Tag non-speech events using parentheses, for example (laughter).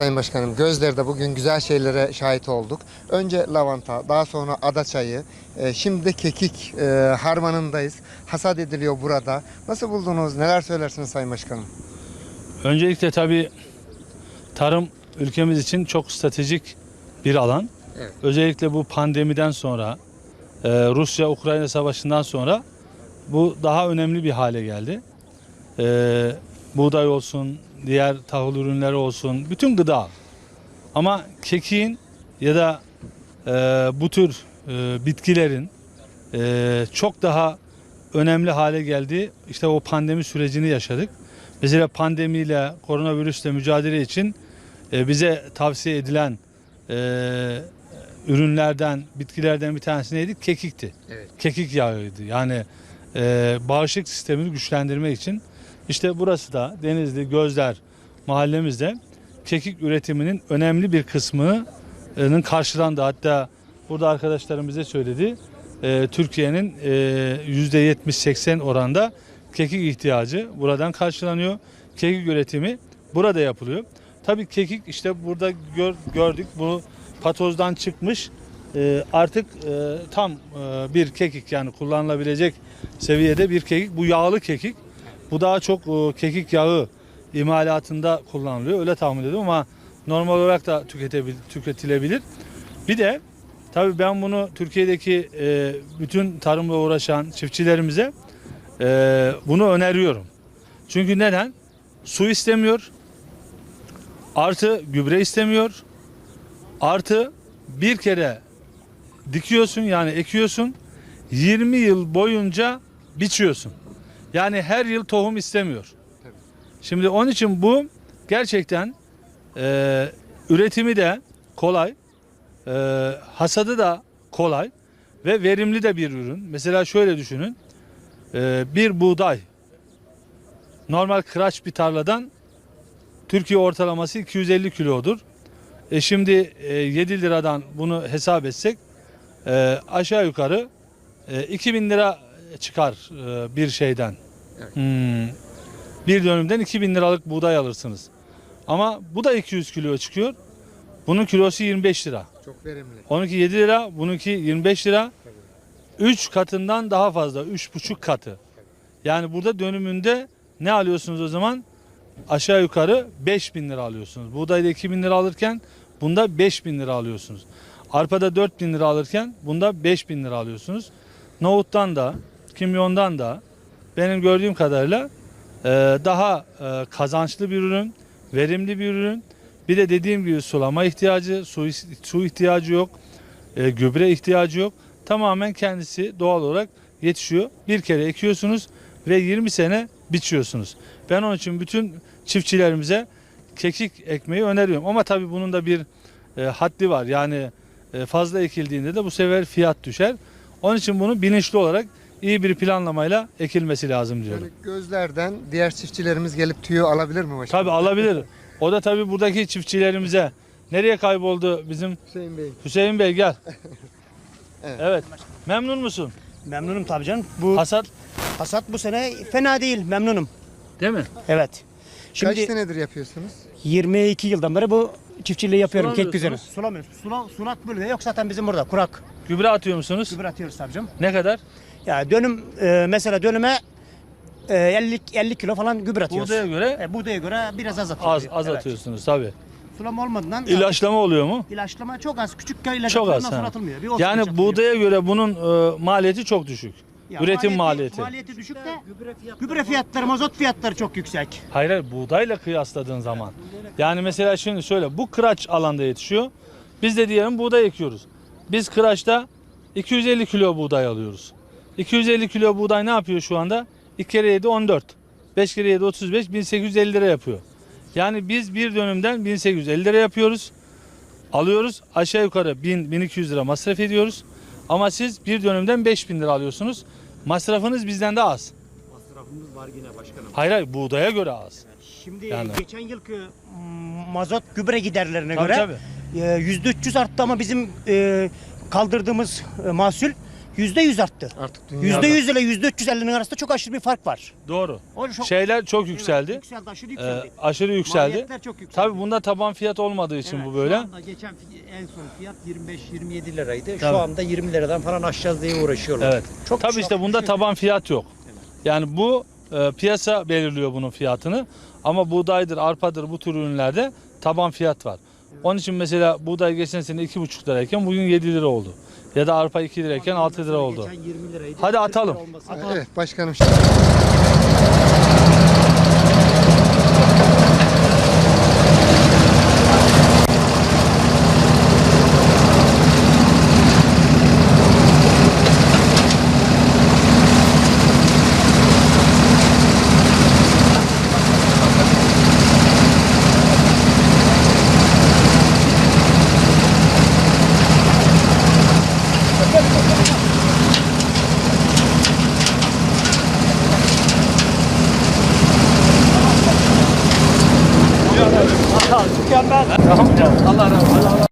Sayın Başkanım, Gözler'de bugün güzel şeylere şahit olduk. Önce lavanta, daha sonra ada çayı, e, şimdi de kekik e, harmanındayız. Hasat ediliyor burada. Nasıl buldunuz? Neler söylersiniz Sayın Başkanım? Öncelikle tabii tarım ülkemiz için çok stratejik bir alan. Evet. Özellikle bu pandemiden sonra, e, Rusya-Ukrayna savaşından sonra bu daha önemli bir hale geldi. E, buğday olsun, diğer tahıl ürünleri olsun, bütün gıda. Ama kekiğin ya da e, bu tür e, bitkilerin e, çok daha önemli hale geldiği işte o pandemi sürecini yaşadık. Mesela pandemiyle, koronavirüsle mücadele için e, bize tavsiye edilen e, ürünlerden, bitkilerden bir tanesi neydi? Kekikti. Evet. Kekik yağıydı. Yani e, bağışıklık sistemini güçlendirmek için. İşte burası da Denizli, Gözler mahallemizde kekik üretiminin önemli bir kısmının karşılandı. Hatta burada arkadaşlarım bize söyledi. E, Türkiye'nin e, %70-80 oranda kekik ihtiyacı buradan karşılanıyor. Kekik üretimi burada yapılıyor. Tabii kekik işte burada gör- gördük bu patozdan çıkmış e, artık e, tam e, bir kekik yani kullanılabilecek seviyede bir kekik. Bu yağlı kekik. Bu daha çok e, kekik yağı imalatında kullanılıyor. Öyle tahmin ediyorum ama normal olarak da tüketilebilir. Bir de tabii ben bunu Türkiye'deki e, bütün tarımla uğraşan çiftçilerimize e, bunu öneriyorum. Çünkü neden? Su istemiyor. Artı gübre istemiyor. Artı bir kere dikiyorsun yani ekiyorsun. 20 yıl boyunca biçiyorsun. Yani her yıl tohum istemiyor. Şimdi onun için bu gerçekten e, üretimi de kolay, e, hasadı da kolay ve verimli de bir ürün. Mesela şöyle düşünün, e, bir buğday normal kıraç bir tarladan Türkiye ortalaması 250 kilodur. E şimdi e, 7 liradan bunu hesap etsek e, aşağı yukarı e, 2000 lira çıkar e, bir şeyden. Evet. Hmm. Bir dönümden 2000 liralık buğday alırsınız. Ama bu da 200 kilo çıkıyor. Bunun kilosu 25 lira. Çok verimli. Onunki 7 lira, bununki 25 lira. 3 katından daha fazla, 3,5 katı. Yani burada dönümünde ne alıyorsunuz o zaman? Aşağı yukarı 5000 lira alıyorsunuz. Buğdayda 2000 lira alırken bunda 5000 lira alıyorsunuz. Arpada 4000 lira alırken bunda 5000 lira alıyorsunuz. Nohuttan da, kimyondan da benim gördüğüm kadarıyla e, daha e, kazançlı bir ürün, verimli bir ürün. Bir de dediğim gibi sulama ihtiyacı, su, ihtiyacı yok, e, gübre ihtiyacı yok. Tamamen kendisi doğal olarak yetişiyor. Bir kere ekiyorsunuz ve 20 sene biçiyorsunuz. Ben onun için bütün çiftçilerimize kekik ekmeyi öneriyorum. Ama tabii bunun da bir haddi var. Yani fazla ekildiğinde de bu sefer fiyat düşer. Onun için bunu bilinçli olarak iyi bir planlamayla ekilmesi lazım diyorum. Böyle gözlerden diğer çiftçilerimiz gelip tüyo alabilir mi başkanım? Tabii alabilir. O da tabii buradaki çiftçilerimize nereye kayboldu bizim Hüseyin Bey. Hüseyin Bey gel. (laughs) Evet. Evet. Memnun musun? Memnunum tabii canım. Bu Hasat hasat bu sene fena değil. Memnunum. değil mi? Evet. Kaç Şimdi senedir yapıyorsunuz? 22 yıldan beri bu çiftçiliği yapıyorum kek üzerine. Sulamıyoruz. Sula, sulak bölge yok zaten bizim burada. Kurak. Gübre atıyor musunuz? Gübre atıyoruz tabii canım. Ne kadar? Ya dönüm e, mesela dönüme e, 50 50 kilo falan gübre atıyoruz. Buğdaya göre E, buğdaya göre biraz az atıyoruz. az az Evet. atıyorsunuz tabii. Sulama olmadığından İlaçlama oluyor mu? ilaçlama çok az. Küçük ilaç Çok az. ondan sonra ha. atılmıyor. Bir otuz ilaç Yani atılıyor. buğdaya göre bunun e, maliyeti çok düşük. Ya Üretim maliyeti. Maliyeti düşük de gübre fiyatları, mazot fiyatları çok yüksek. Hayır hayır buğdayla kıyasladığın zaman. Yani mesela şimdi şöyle bu kıraç alanda yetişiyor. Biz de diyelim buğday ekiyoruz. Biz kıraçta 250 kilo buğday alıyoruz. 250 kilo buğday ne yapıyor şu anda? 2 kere 7 14. 5 kere 7 35 1850 lira yapıyor. Yani biz bir dönümden 1850 lira yapıyoruz. Alıyoruz aşağı yukarı 1000 1200 lira masraf ediyoruz. Ama siz bir dönümden 5000 lira alıyorsunuz. Masrafınız bizden de az. Masrafımız var yine başkanım. Hayır hayır buğdaya göre az. Şimdi Yani. geçen yılki mm, mazot gübre giderlerine Tabii, göre tabii. e, yüzde 300 arttı ama bizim e, kaldırdığımız e, mahsul yüzde yüz arttı. Artık dünyada. Yüzde yüz ile yüzde 350'nin arasında çok aşırı bir fark var. Doğru. Çok- Şeyler çok yükseldi. yükseldi, aşırı Ee, yükseldi. aşırı yükseldi. Maliyetler çok yükseldi. Tabii bunda taban fiyat olmadığı için bu böyle. Şu anda geçen fi- en son fiyat 25-27 liraydı. Tabii. Şu anda 20 liradan falan aşacağız diye uğraşıyorlar. Evet. Çok Tabii işte bunda taban fiyat yok. Yani bu e, piyasa belirliyor bunun fiyatını. Ama buğdaydır, arpadır bu tür ürünlerde taban fiyat var. Onun için mesela buğday geçen sene 2,5 lirayken bugün 7 lira oldu. Ya da arpa 2 lirayken 6 lira oldu. Geçen 20 liraydı. Hadi 40 lira atalım. Evet başkanım. Mükemmel. Allah razı olsun.